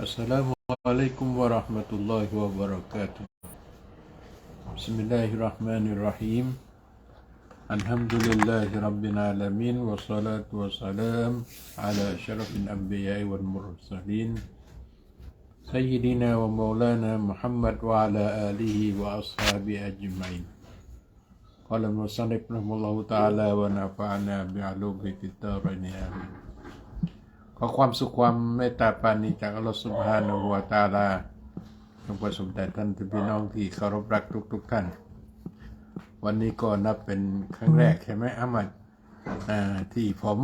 السلام عليكم ورحمة الله وبركاته. بسم الله الرحمن الرحيم. الحمد لله رب العالمين والصلاة والسلام على أشرف الأنبياء والمرسلين. سيدنا ومولانا محمد وعلى آله وأصحابه أجمعين. قال المصنف رحمه الله تعالى ونفعنا بعلومه في الدارين آمين ขอความสุขความเมตตาปานีจากอัลลอฮฺสุบฮานะฮูวะตะอาลาจงประสบแต่ท่านพี่น้องที่เคารพรักทุกๆท่าน วันนี้ก็นับเป็นครั้งแรกใช่ไหมอามัดอ่าที่ผม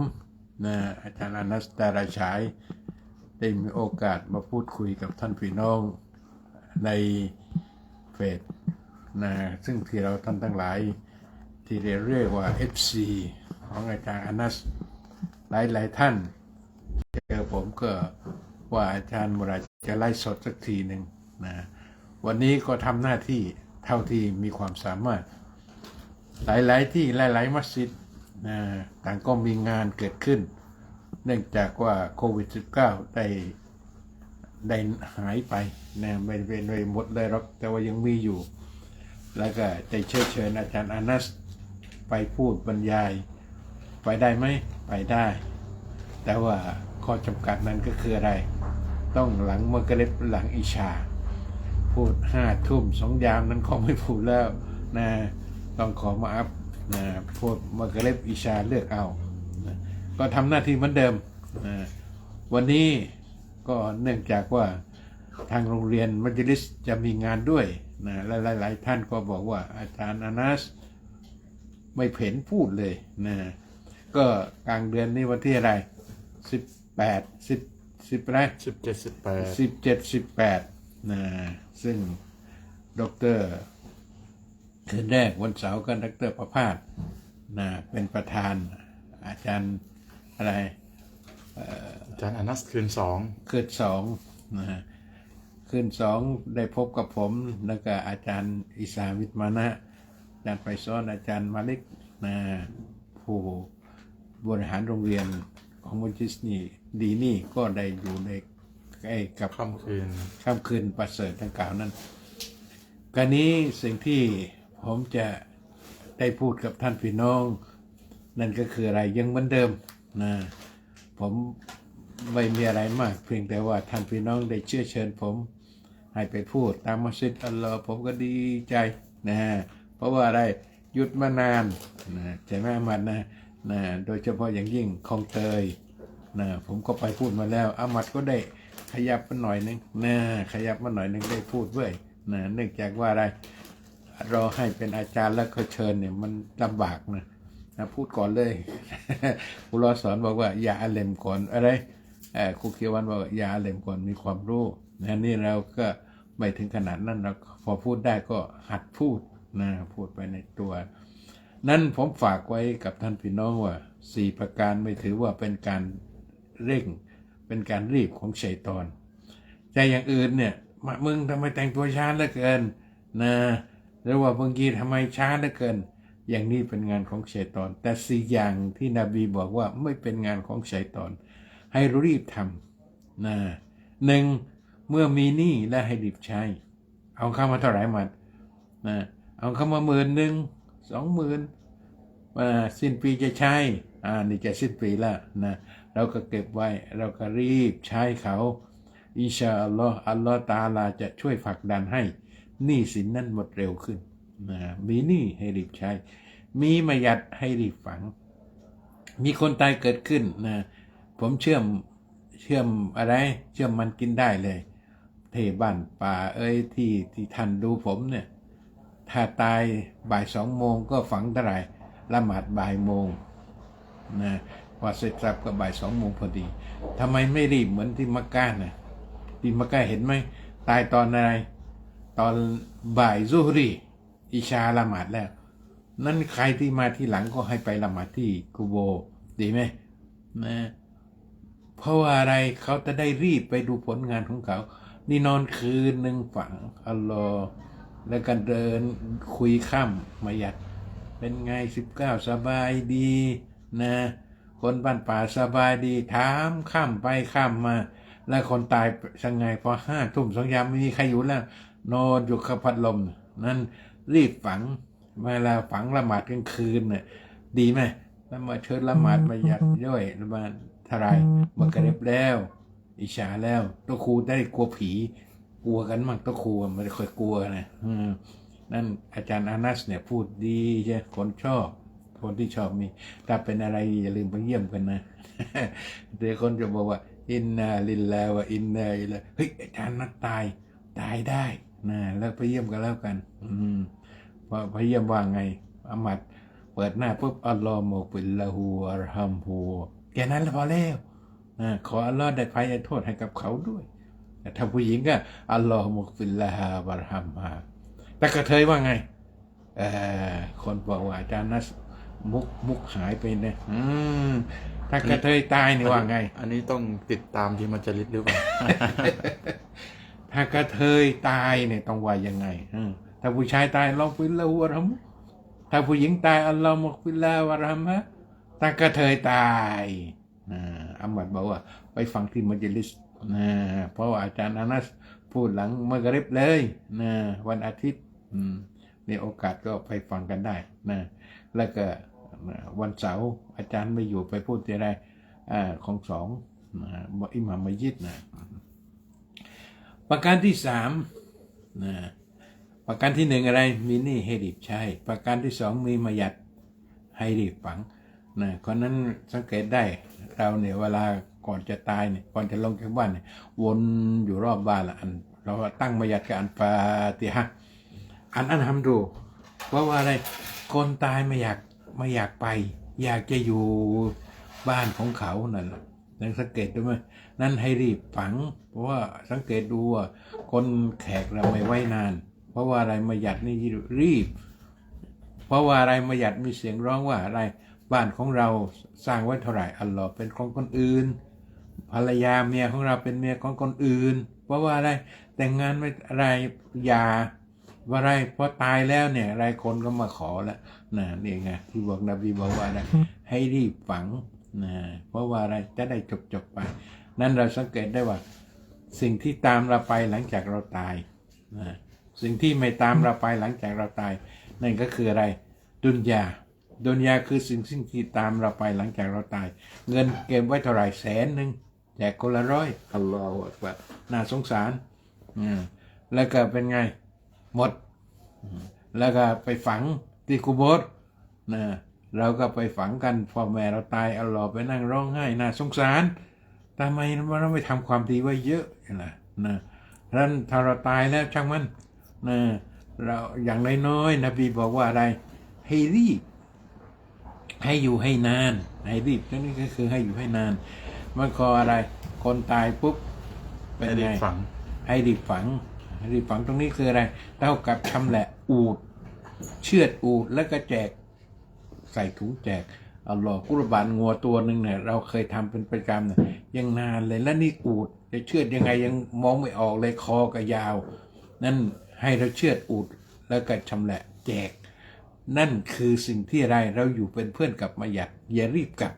นะอาจารย์อนัสดาราฉาย ได้มีโอกาสมาพูดคุยกับท่านพี่น้องในเฟซนะซึ่งที่เราท่านทั้งหลาย ที่เรียกว่า FC ของอาจารย์อนัสหลายๆท่าน ผมก็ว่าอาจารย์มุราจะไล่สดสักทีหนึ่งนะวันนี้ก็ทำหน้าที่เท่าที่มีความสามารถ หลาย ๆ ที่หลาย ๆ มัสยิดนะต่างก็มีงานเกิดขึ้น เนื่องจากว่าโควิด -19 ได้ได้หายไปนะไม่เป็นไปหมดเลยหรอกแต่ว่ายังมีอยู่ แล้วก็จะเชิญเชิญอาจารย์อานัสไปพูดบรรยาย ไปได้ไหมไปได้ แต่ว่า ข้อจำกัดนั้นก็คืออะไร ต้องหลังมักริบหลังอิชา พูดห้าทุ่มสองยามนั้นขอไม่พูดแล้วนะต้องขอมาอัพนะพูดมักริบอิชาเลือกเอานะก็ทำหน้าที่เหมือนเดิมนะวันนี้ก็เนื่องจากว่าทางโรงเรียนมัจลิสจะมีงานด้วยนะและหลาย ๆ ท่านก็บอกว่าอาจารย์อนัสไม่เห็นพูดเลยนะก็กลางเดือนนี้วันที่อะไรสิบ แปดสิบสิบอะไรสิบเจ็ดสิบแปดสิบเจ็ดสิบแปดนะซึ่งดอกเตอรคืนแรกวันเสาร์ก็ดอกเตอรประภาสนะเป็นประธานอาจารย์อะไรอาจารย์อนัสคืนสองคืนสองนะฮะคืนสองได้พบกับผมแล้วก็อาจารย์อิสาวิทมานะอาจารย์ไปซ้อนอาจารย์มาลิกนะผู้บริหารโรงเรียนของมัจิสนี่ ดีนี่ก็ได้อยู่ในใกล้กับค่ำคืนค่ำคืนประเสริฐดังกล่าวนั้นการนี้สิ่งที่ผมจะได้พูดกับท่านพี่น้อง นั่นก็คืออะไรยังเหมือนเดิมนะผมไม่มีอะไรมาก เพียงแต่ว่าท่านพี่น้องได้เชื่อเชิญผม ให้ไปพูดตามมัสยิดอัลลอฮ์ผมก็ดีใจนะเพราะว่าอะไรหยุดมานานนะใช่ไหมอามัดนะนะโดยเฉพาะอย่างยิ่งคลองเตย นะผมก็ไปพูดมาแล้วอามัดก็ได้ขยับมาหน่อยนึงนะขยับมาหน่อยนึงได้พูดด้วยนะเนื่องจากว่าอะไรรอให้เป็นอาจารย์แล้วก็เชิญเนี่ยมันลำบากนะนะพูดก่อนเลยครูรอสอนบอกว่า อย่าอาเลมก่อนอะไรเออครูเคียวันบอกว่าอย่าอาเลมก่อนมีความรู้นะนี่เราก็ไม่ถึงขนาดนั้นเราพอพูดได้ก็หัดพูดนะพูดไปในตัว นั่นผมฝากไว้กับท่านพี่น้องว่าสี่ประการไม่ถือว่าเป็นการ เร่งเป็นการรีบของชัยตอน แต่อย่างอื่นเนี่ยมึงทำไมแต่งตัวช้าเหลือเกินนะหรือว่าบางทีทำไมช้าเหลือเกิน อย่างนี้เป็นงานของชัยตอน แต่สี่อย่างที่นบีบอกว่าไม่เป็นงานของชัยตอน ให้รีบทำนะหนึ่งเมื่อมีหนี้และให้รีบใช้ เอาเข้ามาเท่าไหร่มันะเอาเข้ามาหมื่นหนึ่งสองหมื่นมาสิ้นปีจะใช้อ่านี่จะสิ้นปีแล้วนะ เราก็เก็บไว้ เราก็รีบใช้เขา อินชาอัลลอฮ์อัลลอฮ์ตาลาจะช่วยผลักดันให้หนี้สินนั้นหมดเร็วขึ้นนะมีหนี้ให้รีบใช้ มีมายัดให้รีบฝัง มีคนตายเกิดขึ้นนะผมเชื่อมเชื่อมอะไร เชื่อมมันกินได้เลย เทบ้านป่าเอ้ยที่ที่ท่านดูผมเนี่ยถ้าตายบ่ายสองโมงก็ฝังเท่าไหร่ละหมาดบ่ายโมงนะ พอเสร็จสับก็บ่ายสองโมงพอดีทำไมไม่รีบเหมือนที่มักกะนะที่มักกะเห็นไหมตายตอนอะไร ตอนบ่ายซุฮรีอิชาละหมาดแล้ว นั่นใครที่มาที่หลังก็ให้ไปละหมาดที่กูโบ ดีไหมนะเพราะว่าอะไรเขาจะได้รีบไปดูผลงานของเขา นี่นอนคืนหนึ่งฝังอัลลอฮ์แล้วก็เดินคุยข้ามมายัด เป็นไงสิบเก้าสบายดีนะ คนบ้านป่าสบายดีถามข้ามไปข้ามมา แล้วคนตายสังไงพอห้าทุ่มสองยามไม่มีใครอยู่แล้ว นอนอยู่กับพัดลม นั้นรีบฝังเวลาฝังละหมาดกลางคืนเนี่ยดีไหมและหมาเชิญละหมาดมายัดด้วยละหมาดทารายมันกระเร็บแล้ว อิชาแล้วตัวครูได้กลัวผี กลัวกันมั่งตัวครูไม่ได้ค่อยกลัวนะนั่นอาจารย์อานัสเนี่ยพูดดีใช่คนชอบ คนที่ชอบมีถ้าเป็นอะไรอย่าลืมไปเยี่ยมกันนะเดี๋ยวคนจะบอกว่า อินนาลิลลาห์วะอินนาอิลัยเฮ้ยอาจารย์นักตายตายได้นะแล้วไปเยี่ยมกันแล้วกัน อืมพอไปเยี่ยมว่าไงอามัดเปิดหน้าปุ๊บอัลลอฮ์โมบิลละฮูอัลฮัมฮูแค่นั้นพอแล้วนะขออัลลอฮ์ได้ภัยโทษให้กับเขาด้วยแต่ถ้าผู้หญิงก็อัลลอฮ์มุกฟิลละฮาบารฮัมฮาแต่กระเทยว่าไง เออคนบอกว่าอาจารย์นัส มุกมุกหายไปเนี่ยอืมถ้ากระเทยตายนี่ว่าไง อันนี้ต้องติดตามที่มันจะลิดหรือเปล่า ถ้ากระเทยตายเนี่ยต้องว่ายังไงอืมถ้าผู้ชายตายอัลลอฮ์ฟิลละฮูอัลฮัมถ้าผู้หญิงตายอัลลอฮ์มุกฟิลละฮาวะรฮัมฮะถ้ากระเทยตายอ่าอัมมัดบอกว่า ไปฟังที่มัจลิสนะเพราะว่าอาจารย์อานัสพูดหลังมะกริบเลยนะวันอาทิตย์อืมมีโอกาสก็ไปฟังกันได้นะ แล้วก็วันเสาร์อาจารย์ไม่อยู่ไปพูดที่อะไรอของสองอิหม่ามมัยิดนะประการที่สามนะประการที่หนึ่งอะไรมีนี้ให้รีบใช้ ประการที่สองมีมายัดให้รีบฝังนะเพราะนั้นสังเกตได้เราเนี่ยเวลาก่อนจะตายเนี่ยก่อนจะลงจากบ้านเนี่ยวนอยู่รอบบ้านละอัน เราตั้งมายัดกับอันฟาติฮะอันอันทำดูเพราะว่าอะไร คนตายไม่อยากไม่อยากไป อยากจะอยู่บ้านของเขานั่นแหละยังสังเกตดูไหมนั่นให้รีบฝัง เพราะว่าสังเกตดูว่าคนแขกเราไม่ไว้นาน เพราะว่าอะไรมาหยัดนี่รีบ เพราะว่าอะไรมาหยัดมีเสียงร้องว่าอะไร บ้านของเราสร้างไว้เท่าไหร่อัลลอฮ์เป็นของคนอื่น ภรรยาเมียของเราเป็นเมียของคนอื่น เพราะว่าอะไรแต่งงานไม่อะไรหยา ว่าอะไรพอตายแล้วเนี่ยอะไรคนก็มาขอแล้วนะนี่ไงที่บอกนบีบอกว่าอะไรให้รีบฝังนะเพราะว่าอะไรจะได้จบจบๆไป นั่นเราสังเกตได้ว่า สิ่งที่ตามเราไปหลังจากเราตายนะสิ่งที่ไม่ตามเราไปหลังจากเราตาย นั่นก็คืออะไร ดุนยาดุนยาคือสิ่งสิ่งที่ตามเราไปหลังจากเราตาย เงินเก็บไว้เท่าไหร่แสนหนึ่งแจกคนละร้อยอัลลอฮฺอักบัรน่าสงสารอืมแล้วก็เป็นไง หมดอืมแล้วก็ไปฝังที่กุโบสนะเราก็ไปฝังกันพ่อแม่เราตายอัลลอฮฺไปนั่งร้องไห้น่าสงสารทำไมเราไม่ทำความดีไว้เยอะนะนะฉะนั้นถ้าเราตายแล้วช่างมันนะเราอย่างน้อยๆนบีบอกว่าอะไรให้รีบให้อยู่ให้นานให้รีบนั่นก็คือให้อยู่ให้นานมันก็อะไร คนตายปุ๊บเป็นให้รีไงบฝังให้รีบฝัง รีบฝังตรงนี้คืออะไรเท่ากับชำแหละอูด เชือดอูดแล้วก็แจก ใส่ถุงแจกเอาหลอกกุรบานงัวตัวหนึ่งเนี่ยเราเคยทำเป็นประจำเนี่ยยังนานเลยแล้วนี่อูดจะเชือดยังไงยังมองไม่ออกเลยคอก็ยาว นั่นให้เราเชือดอูดแล้วก็ชำแหละแจก นั่นคือสิ่งที่อะไรเราอยู่เป็นเพื่อนกับมายัดอย่ารีบกลับ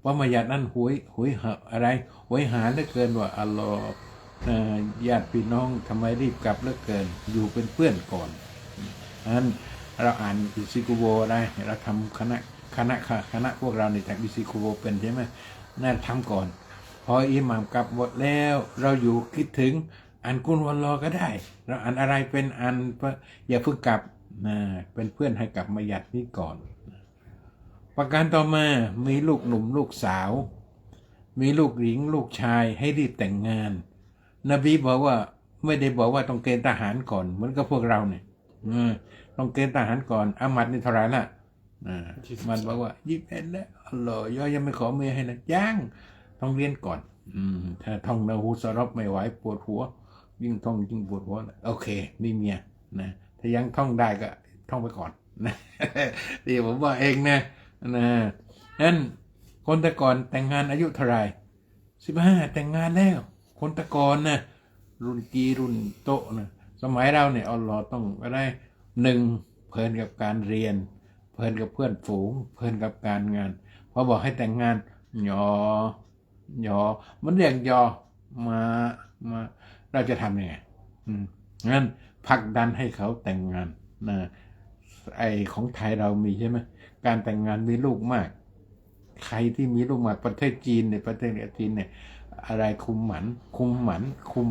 เพรามายัดนั่นหวยหวยหาอะไรหวยหาเหลือเกินว่าอัลลอฮ์เอ่อ ญาติพี่น้องทำไมรีบกลับเลือเกิน อยู่เป็นเพื่อนก่อนอันนั้นเราอ่านอิซิกุโบได้เราทำคณะคณะค่ะคณะพวกเราในจากอิซิกุโบเป็นใช่ไหมนั่นทำก่อน พออิหม่ามกลับหมดแล้วเราอยู่คิดถึงอันกุนวันรอก็ได้ เราอ่านอะไรเป็นอันอย่าเพิ่งกลับนะเป็นเพื่อนให้กลับมายัดนี้ก่อน ประการต่อมามีลูกหนุ่มลูกสาว มีลูกหญิงลูกชายให้รีบแต่งงาน นบีบอกว่าไม่ได้บอกว่าต้องเกณฑ์ทหารก่อน เหมือนกับพวกเราเนี่ยเออต้องเกณฑ์ทหารก่อนอามัดนี่เท่าไหร่ละอ่ามันบอกว่ายี่สิบเอ็ดแล้วอัลลอฮ์ย่อยังไม่ขอเมียให้นะย่างต้องเรียนก่อน อืม ถ้าท่องนาฮูสรบไม่ไหวปวดหัว ยิ่งท่องยิ่งปวดหัวนะโอเคมีเมียนะถ้ายังท่องได้ก็ท่องไปก่อนนะดีผมว่าเองนะนะนั่นคนแต่ก่อนแต่งงานอายุเท่าไหร่สิบห้าแต่งงานแล้ว คนต่ก่อนนะรุ่นกีรุ่นโตนะสมัยเราเนี่ยอัลลอต้องอะไรหนึ่งเพลินกับการเรียน เพลินกับเพื่อนฝูง เพลินกับการงานพอบอกให้แต่งงานหยอหยอมันเรียกยอมามา เราจะทำยังไงงั้นผลักดันให้เขาแต่งงานนะไอของไทยเรามีใช่ไหมการแต่งงานมีลูกมาก ใครที่มีลูกมากประเทศจีนเนี่ยประเทศจีนเนี่ย อะไรคุมหมัน คุมหมัน คุม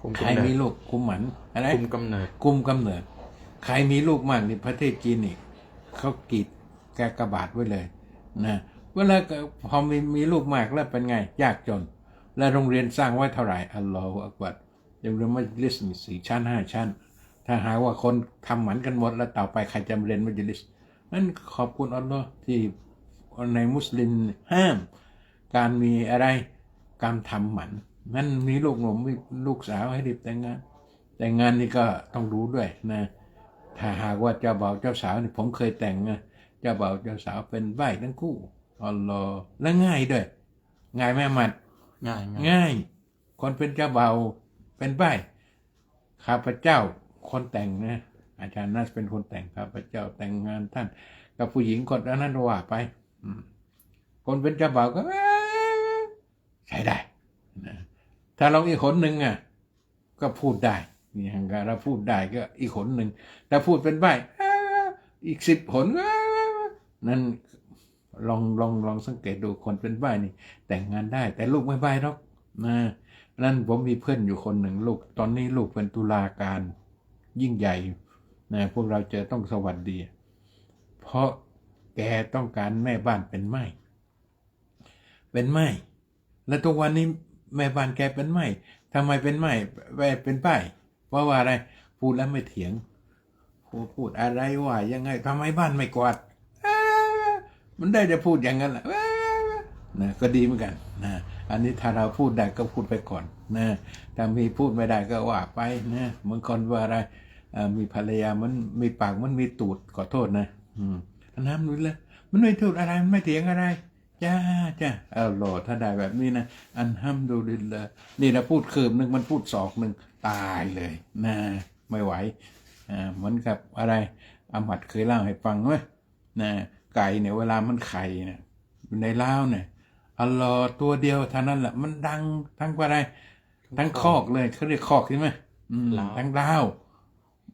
คุมใครกำเนิมีดลูกคุมหมันอะไรคุมกำเนิดกุมกำเนิด ใครมีลูกมากในประเทศจีนนี่เขากรีดแกากระบาดไว้เลยนะเวลาพอมีมีลูกมากแล้วเป็นไง ยากจน แล้วโรงเรียนสร้างไว้เท่าไหร่อัลลอฮฺอักบัดโรงเรียนมัจลิสมีสี่ชั้นห้าชั้น ถ้าหากว่าคนทำหมันกันหมดแล้วต่อไปใครจะมาเรียนมัจลิสนั่นขอบคุณอัลลอฮ์ที่ในมุสลิมห้าม การมีอะไร การทำหมันนั่นมีลูกหนุ่มมีลูกสาวให้รีบแต่งงาน แต่งงานนี่ก็ต้องรู้ด้วยนะ ถ้าหากว่าเจ้าบ่าวเจ้าสาวนี่ผมเคยแต่งนะเจ้าบ่าวเจ้าสาวเป็นใบทั้งคู่อัลลอฮ์และง่ายด้วยง่ายแม่มัดง่ายง่ายง่าย คนเป็นเจ้าบ่าวเป็นใบข้าพเจ้าคนแต่งนะอาจารย์นัสเป็นคนแต่งข้าพเจ้าแต่งงานท่าน กับผู้หญิงคนนั้นว่าไปอืมคนเป็นเจ้าบ่าวก็เอ้ย ใช้ได้นะถ้าเราอีกคนหนึ่งอะก็พูดได้อย่างกับเราพูดได้ก็อีกคนหนึ่งแต่พูดเป็นใบอีกสิบผลนั่นลองลองลองสังเกตดูคนเป็นใบนี่ แต่งงานได้ แต่ลูกไม่ใบหรอกนะนั่นผมมีเพื่อนอยู่คนหนึ่งลูก ตอนนี้ลูกเป็นตุลาการยิ่งใหญ่นะพวกเราจะต้องสวัสดี เพราะแกต้องการแม่บ้านเป็นไม้เป็นไม้ แล้วทุกวันนี้แม่บ้านแกเป็นไม้ทำไมเป็นไม้แวเป็นป้ายเพราะว่าอะไร พูดแล้วไม่เถียงพูดพูดอะไรว่ายังไงทำไมบ้านไม่กวาดมันได้จะพูดอย่างนั้นแหละนะก็ดีเหมือนกันนะอันนี้ถ้าเราพูดได้ก็พูดไปก่อนนะถ้ามีพูดไม่ได้ก็ว่าไปนะบางคนว่าอะไรมีภรรยามันมีปากมันมีตูดขอโทษนะอืมอันนั้นรู้เลยมันไม่ถูกอะไรมันไม่เถียงอะไร จ้าจ้าเอาโหลดถ้าได้แบบนี้นะอันห้ามดูดินเลยนี่นะพูดคืบหนึ่งมันพูดศอกหนึ่งตายเลยนะไม่ไหวอ่าเหมือนกับอะไรอามัดเคยเล่าให้ฟังไหมนะไก่เนี่ยเวลามันไข่เนี่ยอยู่ในเล้าวเนี่ยอัลลอฮ์ตัวเดียวเท่านั้นแหละมันดังทั้งอะไร ทั้งคอกเลยเขาเรียกคอกใช่ไหมอืมทั้งดาว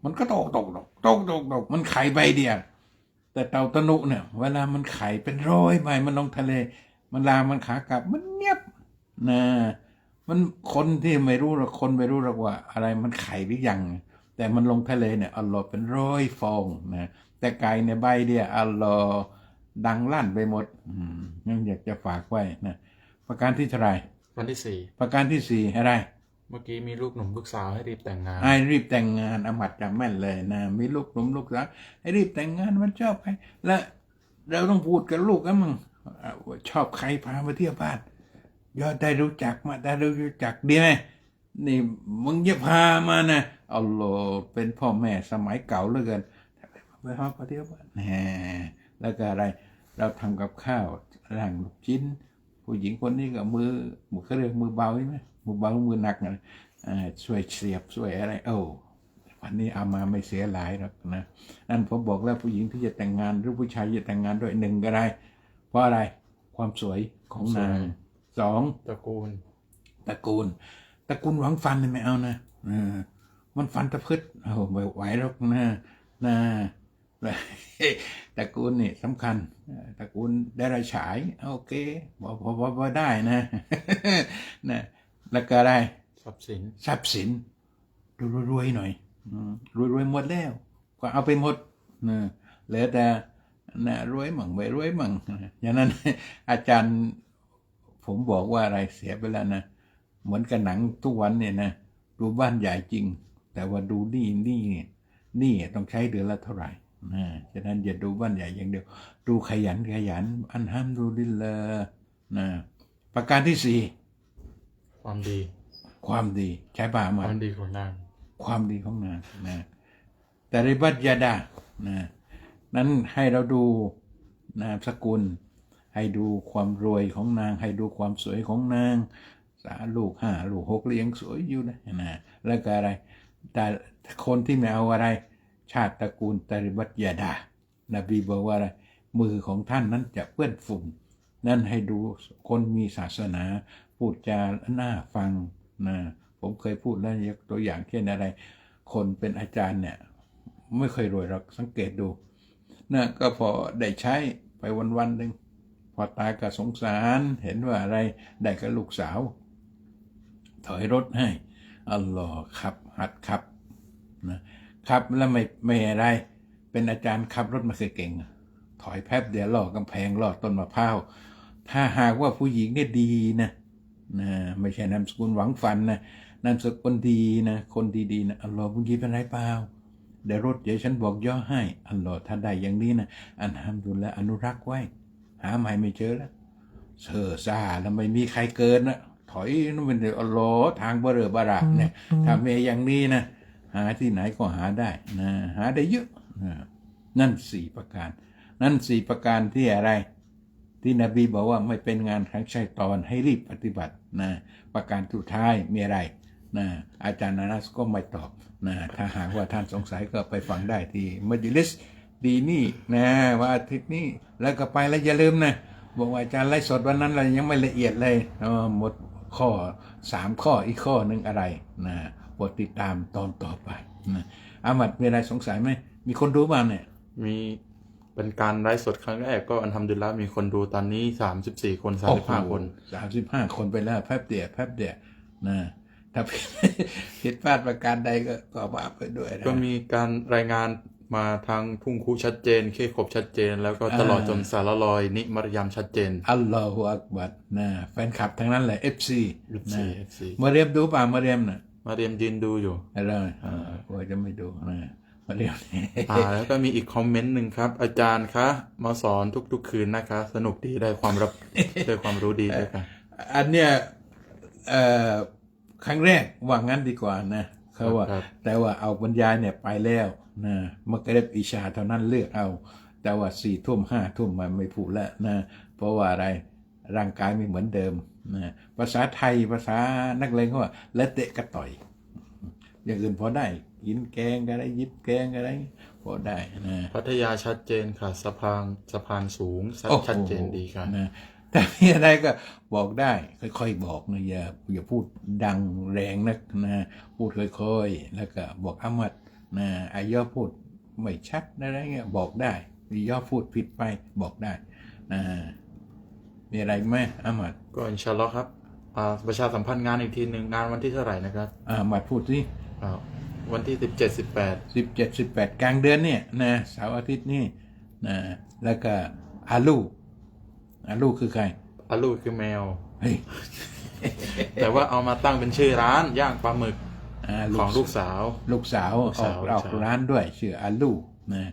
มันก็ตกตกตกตกตกตกมันไข่ใบเดียว แต่เต่าตะนุเนี่ยเวลามันไข่เป็นร้อยใบมันลงทะเล มันลามันขากลับ มันเงียบนะมันคนที่ไม่รู้หรอกคนไม่รู้หรอกว่า อะไรมันไข่หรือยัง แต่มันลงทะเลเนี่ยอัลลอฮ์เป็นร้อยฟองนะแต่ไก่ในใบเดียวอัลลอฮ์ดังลั่นไปหมดอืมนั่นอยากจะฝากไว้นะประการที่เท่าไหรวันที่สี่ประการที่สี่อะไร เมื่อกี้มีลูกหนุ่มลูกสาวให้รีบแต่งงานให้รีบแต่งงานอมัดจำแม่นเลยนะ มีลูกหนุ่มลูกสาวให้รีบแต่งงานมันชอบใครและเราต้องพูดกับลูกกันมึงชอบใครพามาเที่ยวบ้านยอดได้รู้จักมาได้รู้จักดีไหมนี่มึงจะพามานะเอาโลเป็นพ่อแม่สมัยเก่าเหลือเกินไปพามาเที่ยวบ้านแหมแล้วก็อะไร เราทำกับข้าวร่างลูกชิ้น ผู้หญิงคนนี้ก็มือมือเขาเรียกมือเบาใช่ไหม เบามือหนักนะอ่าช่วยเสียบช่วยอะไรโอ้วันนี้เอามาไม่เสียหลายหรอกนะนั่นผมบอกแล้วผู้หญิงที่จะแต่งงานหรือผู้ชายจะแต่งงานด้วยหนึ่งก็ได้ เพราะอะไรความสวยของนางสองตระกูลตระกูลตระกูลหวังฟันเนี่ยไม่เอานะเออมันฟันตะพืชโอ้ไม่ไหวหรอกนะนะตระกูลนี่สำคัญเออตระกูลได้รายฉาย โอเคพอพอพอพอได้นะนะ แล้วก็อะไรทรัพย์สินทรัพย์สินดูรวยๆหน่อยอืมรวยๆหมดแล้ว ก็เอาไปหมดนะเหลือแต่นะรวยมั่งไม่รวยมั่งนะอย่างนั้น อาจารย์ผมบอกว่าอะไรเสียไปแล้วนะเหมือนกับหนังทุกวันเนี่ยนะดูบ้านใหญ่จริง แต่ว่าดูหนี่นี่นี่ต้องใช้เดือนละเท่าไหร่นะฉะนั้นอย่าดูบ้านใหญ่อย่างเดียว ดูขยันขยัน อันห้ามดูดินเลยนะประการที่สี่ ความดี ความดีใช้ป่าคมา วามดีของนาง ความดีของนางนะแต่ริบัตยาดานะนั้นให้เราดูนามสกุล ให้ดูความรวยของนาง ให้ดูความสวยของนาง สาลูกห้าลูกหกเลี้ยงสวยอยู่นะนะแล้วก็อะไร แต่คนที่ไม่เอาอะไร ชาติตระกูลตริบัตยาดา นบีบอกว่าอะไรมือของท่านนั้นจะเปื้อนฝุ่น นั่นให้ดูคนมีศาสนา พูดจาน่าฟังนะผมเคยพูดแล้วยกตัวอย่างเช่นอะไร คนเป็นอาจารย์เนี่ย ไม่เคยรวยหรอกสังเกตดูนะก็พอได้ใช้ไปวันวันหนึ่งพอตายก็สงสารเห็นว่าอะไรได้กับลูกสาว ถอยรถให้อัลลอฮ์ขับ หัดขับนะครับแล้วไม่ไม่อะไร เป็นอาจารย์ขับรถมาเคยเก่ง ถอยแป๊บเดียวล่อกำแพงล่อต้นมะพร้าวถ้าหากว่าผู้หญิงเนี่ยดีนะ นะไม่ใช่นามสกุลหวังฟันนะนามสกุลดีนะ คนดีๆนะอัลลอฮ์ผู้หญิงเป็นไรเปล่าเดี๋ยวรถเดี๋ยวฉันบอกย่อให้อัลลอฮ์ถ้าได้อย่างนี้นะอันทำดุลและอนุรักษ์ไว้ หาใหม่ไม่เจอแล้วเซอซ่าแล้วไม่มีใครเกินนะถอยนั่นเป็นอัลลอฮ์ทางเบร์บาระเนี่ยถ้าเมย์อย่างนี้นะหาที่ไหนก็หาได้นะหาได้เยอะนะนั่นสี่ประการ นั่นสี่ประการที่อะไร ที่นบีบอกว่าไม่เป็นงานครั้งชัยตอนให้รีบปฏิบัตินะประการสุดท้ายมีอะไรนะอาจารย์นานัสก็ไม่ตอบนะถ้าหากว่าท่านสงสัยก็ไปฟังได้ที่มัจลิสดีนี่นะว่าอาทิตย์นี้แล้วก็ไปแล้วอย่าลืมนะบอกว่าอาจารย์ไล่สดวันนั้นเรายังไม่ละเอียดเลยหมดข้อสามข้ออีกข้อหนึ่งอะไรนะโปรดติดตามตอนต่อไปนะอามัดมีอะไรสงสัยไหมมีคนรู้บ้างเนี่ยมี เป็นการไลฟ์สดครั้งแรกก็อันทำดุลิลละมีคนดูตอนนี้สามสิบสี่คนสามสิบห้าคนสามสิบห้าคนไปแล้วแป๊บเดียวแป๊บเดียวนะถ้าผิดผิดพลาดประการใดก็ก็บาปไปด้วยนะก็มีการรายงานมาทางพุ่งคูชัดเจน เคขบชัดเจน แล้วก็ตลอดอ่าจนสารลอย นิมารยามชัดเจน อัลลอฮฺอักบัดนะแฟนคลับทั้งนั้นแหละ FC FC นะ FC มาเรียมดูป่ะมาเรียมน่ะมาเรียมยืนดูอยู่อะไรอ่าว่าจะไม่ดูนะมา เรียมอ่าแล้วก็มีอีกคอมเมนต์หนึ่งครับ อาจารย์คะมาสอนทุก ๆ คืนนะคะ สนุกดีได้ความรับได้ความรู้ดีด้วยค่ะอันเนี้ยเอ่อครั้งแรกว่างั้นดีกว่านะเขาว่าครับแต่ว่าเอาบรรยายเนี่ยไปแล้วนะมักเร็บอิชาเท่านั้นเลือกเอา แต่ว่าสี่ทุ่มห้าทุ่มมันไม่พูดแล้วนะ เพราะว่าอะไรร่างกายไม่เหมือนเดิมนะภาษาไทยภาษานักเลงเขาว่าและเตะกระต่อย อย่างอื่นพอได้ กินแกงอะไรยิบแกงอะไรพอได้นะพัทยาชัดเจนค่ะสะพานสะพานสูงชัดโอ้โหชัดเจนดีค่ะนะแต่มีอะไรก็บอกได้ ค่อยๆบอกนะอย่าอย่าพูดดังแรงนักนะพูดค่อยๆ แล้วก็บอกอามัดนะอายอพูดไม่ชัดอะไรเงี้ยบอกได้มีย่อพูดผิดไปบอกได้นะมีอะไรไหมอามัดก็อินชาอัลลอฮ์ครับอ่าประชาสัมพันธ์งานอีกทีหนึ่งงานวันที่เท่าไหร่นะครับอามัดพูดสิอ่า วันที่สิบเจ็ดสิบแปดสิบเจ็ดสิบแปดกลางเดือนเนี่ยนะเสาร์อาทิตย์นี่นะแล้วก็อาลูอาลูคือใครอาลูคือแมวเฮ้ยแต่ว่าเอามาตั้งเป็นชื่อร้านย่างปลาหมึกาของลูกสาว ลูกสาวลูกอสาอวกออกลูกสาวร้านด้วย ชื่ออาลูนะ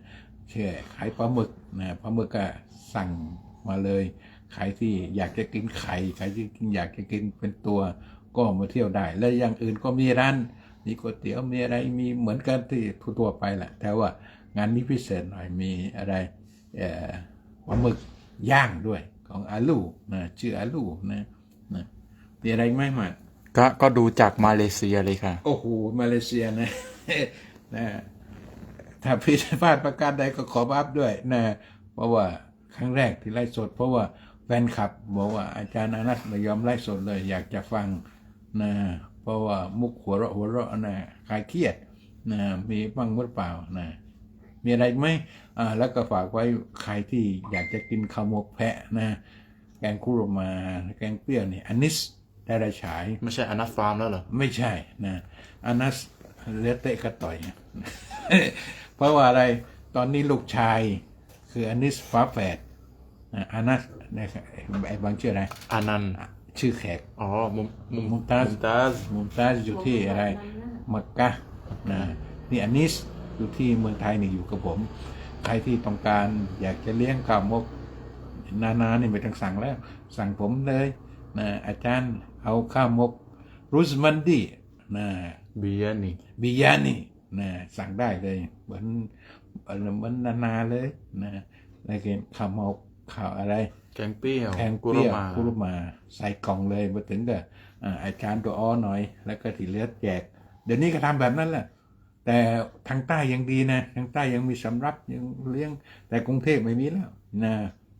ชื่อขายปลาหมึกนะปลาหมึกก็สั่งมาเลยใครที่อยากจะกินไข่ใครที่อยากจะกินเป็นตัวก็มาเที่ยวได้ และอย่างอื่นก็มีร้าน มีก๋วยเตี๋ยวมีอะไรมีเหมือนกันที่ทั่วๆไปแหละแต่ว่างานนี้พิเศษหน่อยมีอะไรเอ่อปลาหมึกย่างด้วยของอาลูนะชื่ออาลูนะนะมีอะไรไหมหมัดก็ก็ดูจากมาเลเซียเลยค่ะ โอ้โหมาเลเซียนะนะถ้าผิดพลาดประการใดก็ขอบับด้วยนะเพราะว่าครั้งแรกที่ไล่สด เพราะว่าแฟนคลับบอกว่าอาจารย์อนัทไม่ยอมไล่สดเลย อยากจะฟังนะ เพราะว่ามุกหัวเราะหัวเราะนะคลายเครียดนะมีบ้างหรือเปล่านะมีอะไรไหมอ่าแล้วก็ฝากไว้ใครที่อยากจะกินข้าวหมกแพะนะแกงคุโรมาแกงเปรี้ยวนี่อันนิสได้ระฉาย ไม่ใช่อนัทฟาร์มแล้วเหรอ ไม่ใช่นะอันนัสเลือเตะกระต่อยเพราะว่าอะไรตอนนี้ลูกชาย คืออันนิสฟ้าแฝดนะอันนัสนะครับไอ้บางชื่ออะไรอานันต์ ชื่อแขก อ๋อ มุมมุมมุมตาส มุมตาสมุมตาสอยู่ที่อะไร มักกะนะนี่อันนิสอยู่ที่เมืองไทยนี่อยู่กับผม ใครที่ต้องการอยากจะเลี้ยงข้าวมกนานานี่ไม่ต้องสั่งแล้ว สั่งผมเลยนะอาจารย์เอาข้าวมกรุสมันดีนะเบียร์นี่บิยานี่นะสั่งได้เลยเหมือนเหมือนนานาเลยนะแล้วก็ข้าวหมก ข้าวอะไร แกงเปรี้ยวแพงกุเปโรรี้ยวมากุรุมา ใส่กล่องเลยมาถึงก็อ่าอาจารย์ตัวอ้อหน่อย แล้วก็ที่เหลือแจก เดี๋ยวนี้ก็ทำแบบนั้นแหละแต่ทางใต้ยังดีนะทางใต้ยังมีสำรับยังเลี้ยง แต่กรุงเทพไม่มีแล้วนะ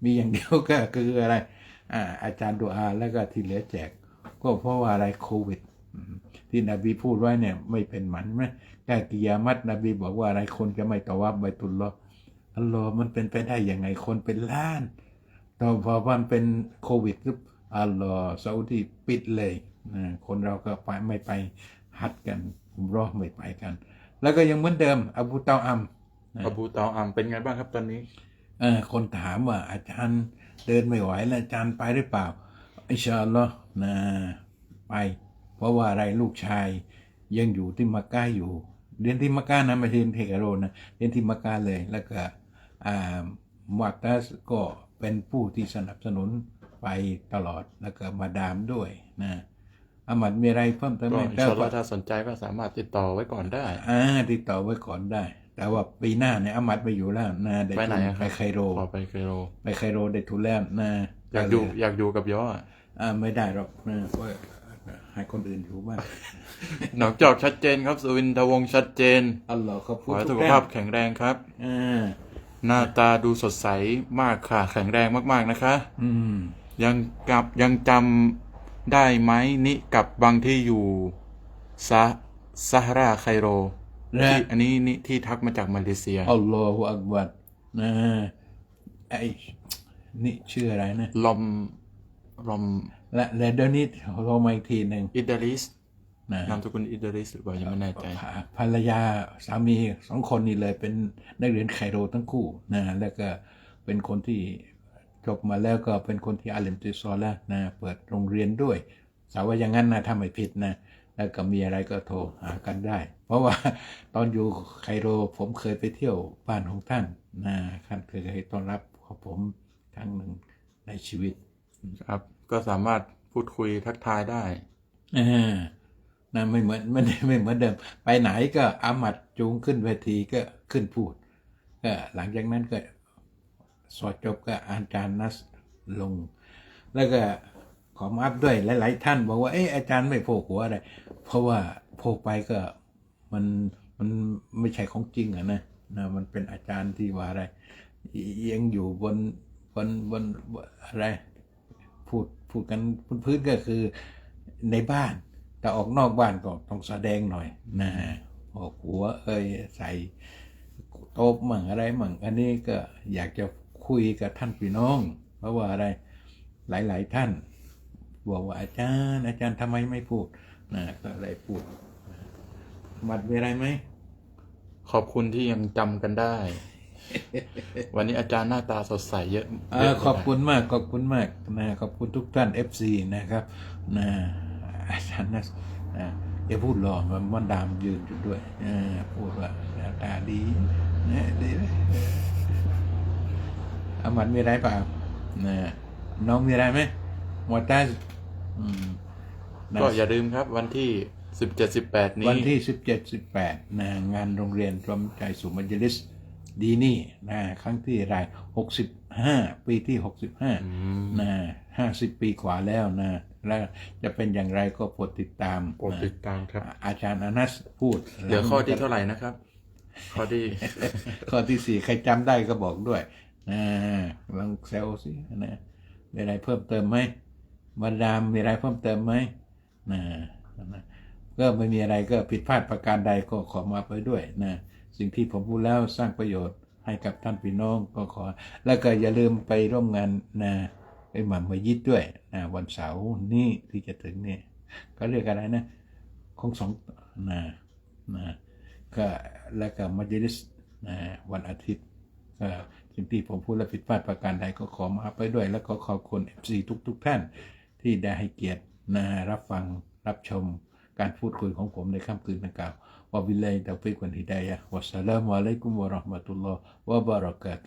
มีอย่างเดียวก็คืออะไรอ่าอาจารย์ดูอาแล้วก็ที่เหลือแจก ก็ก็เพราะว่าอะไรโควิดอืมที่นบีพูดไว้เนี่ย ไม่เป็นหมันไหมแก่กิยามัตนบีบอกว่าอะไรคนจะไม่ตะวับใบตุลลอฮ์ อัลลอฮ์มันเป็นไปได้ยังไงคนเป็นล้านต่อพอมันเป็นโควิดปุ๊บอัลลอฮ์ซาอุดีปิดเลยนะคนเราก็ไปไม่ไปฮัดกันอุมเรอไม่ไปกัน แล้วก็ยังเหมือนเดิมอบูเตาอัมอบูตาอัมเป็นไงบ้างครับตอนนี้เออคนถามว่าอาจารย์เดินไม่ไหวแล้วอาจารย์ไปหรือเปล่าอินชาอัลลอฮ์นะไป เพราะว่าอะไรลูกชาย ยังอยู่ที่มักกะอยู่เรียนที่มักกะนะไม่ใช่เรียนที่กะโรนะเรียนที่มักกะเลยแล้วก็ อ่ามักตัสก็เป็นผู้ที่สนับสนุนไปตลอดแล้วก็มาดามด้วยนะอามัดมีอะไรเพิ่มเติมก็ไหมอินชาอัลลอฮ์ถ้าสนใจก็สามารถติดต่อไว้ก่อนได้อ่าติดต่อไว้ก่อนได้ แต่ว่าปีหน้าเนี่ยอามัดไปอยู่แล้วนะด้ไปไหนทุอะครับไปไคโรขอไปไคโร ไปไคโรได้ทุนแล้วนะอยากอยู่อยากอยู่กับย้ออะอ่าไม่ได้หรอกนะเพราะให้คนอื่นอยู่บ้างหนองจอกชัดเจนครับสุวินทวงศ์ชัดเจนอัลลอฮ์เขาขพูอดให้ทุสุกขท่าภาพแข็งแรงครับอ่า หน้าตาดูสดใสมากค่ะ แข็งแรงมากๆนะคะ อืม ยังกับยังจำได้ไหมนิกับบางที่อยู่ซาซาฮาราไคโรและที่อันนี้นี่ที่ทักมาจากมาเลเซีย อัลลอฮฺอักบัรนะไอ้นี่ชื่ออะไรนะ ลอมลอมและและเดี๋ยวนี้โทรมาอีกทีหนึ่งอิดาริส นะนามสกุลอิดาริสหรือเปล่ายังไม่แน่ใจภภรรยาสามีสองคนนี่เลยเป็นนักเรียนไคโรทั้งคู่นะแล้วก็เป็นคนที่จบมาแล้วก็เป็นคนที่อาเลมติซอลแล้วนะเปิดโรงเรียนด้วย สาวว่าอย่างนั้นนะถ้าไม่ผิดนะแล้วก็มีอะไรก็โทรหากันได้ เพราะว่าตอนอยู่ไคโรผมเคยไปเที่ยวบ้านของท่านนะท่านเคยต้อนรับของผมครั้งหนึ่งในชีวิต ครับ ก็สามารถพูดคุยทักทายได้อ่า นะไม่เหมือนไม่ได้ไม่เหมือนเดิม ไปไหนก็อามัดจูงขึ้นเวทีก็ขึ้นพูดก็หลังจากนั้นก็สวดจบก็อาจารย์นัสลง แล้วก็ขอมาอัพด้วยหลาย ๆ ท่าน บอกว่าเอออาจารย์ไม่โผกหัวอะไรเพราะว่าโผกไปก็มันมันไม่ใช่ของจริงอะนะนะมันเป็นอาจารย์ที่ว่าอะไรยังอยู่บนบนบนอะไรพูดพูดกันพื้นๆก็คือในบ้าน แต่ออกนอกบ้านก็ต้องแสดงหน่อยนะออกหัวเอ้ยใส่โต๊ะมั่งอะไรมั่งอันนี้ก็อยากจะคุยกับท่านพี่น้อง เพราะว่าอะไรหลาย ๆ ท่าน บอกว่าอาจารย์ อาจารย์ทำไมไม่พูดนะก็เลยพูดมัดมีอะไรไหมขอบคุณที่ยังจำกันได้ วันนี้อาจารย์หน้าตาสดใสเยอะเอเยออะขอบคุณมาก ขอบคุณมากนะขอบคุณทุกท่าน FC นะครับนะ อาจารย์นะนะอย่าพูดหล่อมันมันดามยืนอยู่ด้วยเออพูดว่าหน้าตาดีนะดีเลยอามันมีอะไรเปล่านะน้องมีอะไรไหมหมดได้อืมนะก็อย่าลืมครับ วันที่สิบเจ็ดสิบแปดนี้ วันที่สิบเจ็ดสิบแปดนะงานโรงเรียนรวมใจสุมัจลิสดีนี่นะครั้งที่ไรหกสิบห้าปีที่หกสิบห้ามนะห้าสิบปีกว่าแล้วนะ แล้วจะเป็นอย่างไรก็โปรดติดตามโปรดติดตามครับนะอาจารย์อนัสพูดเหลือข้อที่เท่าไหร่นะครับ ข้อที่ข้อที่สี่ใครจำได้ก็บอกด้วยนะลองเซลสินะมีอะไรเพิ่มเติมไหมมาดามมีอะไรเพิ่มเติมไหมนะนะก็ไม่มีอะไรก็ผิดพลาดประการใดก็ขอมาไปด้วยนะสิ่งที่ผมพูดแล้วสร้างประโยชน์ให้กับท่านพี่น้องก็ขอ แล้วก็อย่าลืมไปร่วมงานนะ ไอหม่ำมยิดด้วยนะวันเสาร์นี้ที่จะถึงเนี่ยก็เรียกอะไรนะของสองนะนะก็แล้วก็มัจลิสนะวันอาทิตย์ก็สิ่งที่ผมพูดและผิดพลาดประการใดก็ขอมาไปด้วย แล้วก็ขอบคุณ FC ทุกทุกๆท่านที่ได้ให้เกียรตินะรับฟังรับชมการพูดคุยของผมในค่ำคืนดังกล่าววะบิลลาฮิตาฟิกวันฮิดายะวัสสลามุอะลัยกุมวะราะห์มะตุลลอฮ์วะบะเราะกาตุ